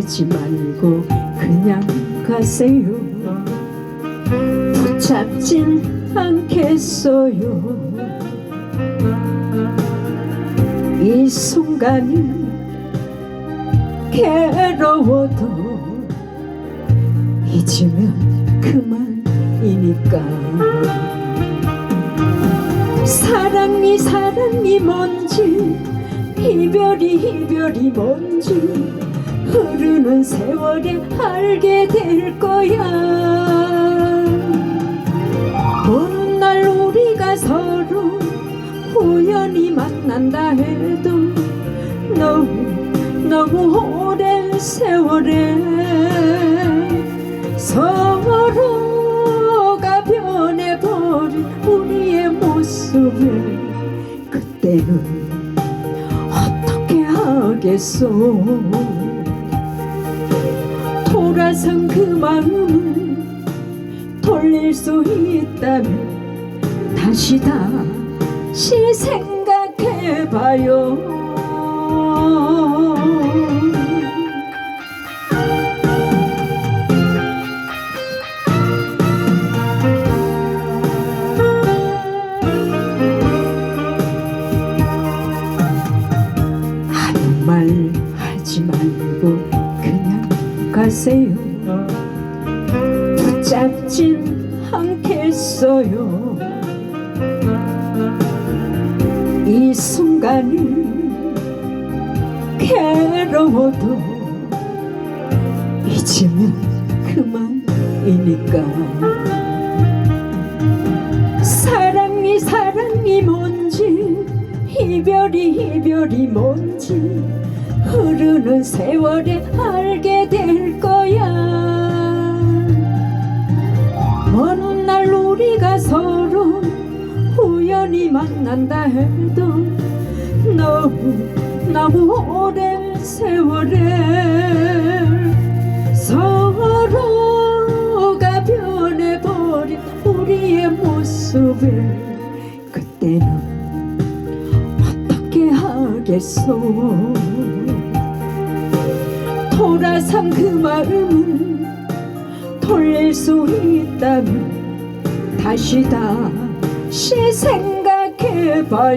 하지 말고 그냥 가세요. 붙잡진 않겠어요. 이 순간은 괴로워도 잊으면 그만이니까. 사랑이 사랑이 뭔지 이별이 이별이 뭔지 흐르는 세월에 알게 될 거야. 어느 날 우리가 서로 우연히 만난다 해도 너무 너무 오랜 세월에 서로가 변해버린 우리의 모습을 그때는 어떻게 하겠소 돌아선 그 마음을 돌릴 수 있다면 다시 다시 생각해봐요 가세요. 붙잡진 않겠어요. 이 순간은 괴로워도 잊으면 그만이니까. 사랑이 사랑이 뭔지 이별이 이별이 뭔지 흐르는 세월에 알게 될 거야. 어느 날 우리가 서로 우연히 만난다 해도 너무 너무 오랜 세월에 서로가 변해버린 우리의 모습을 그때는 어떻게 하겠소 돌아선 그 마음은 돌릴 수 있다면 다시 다시 생각해봐요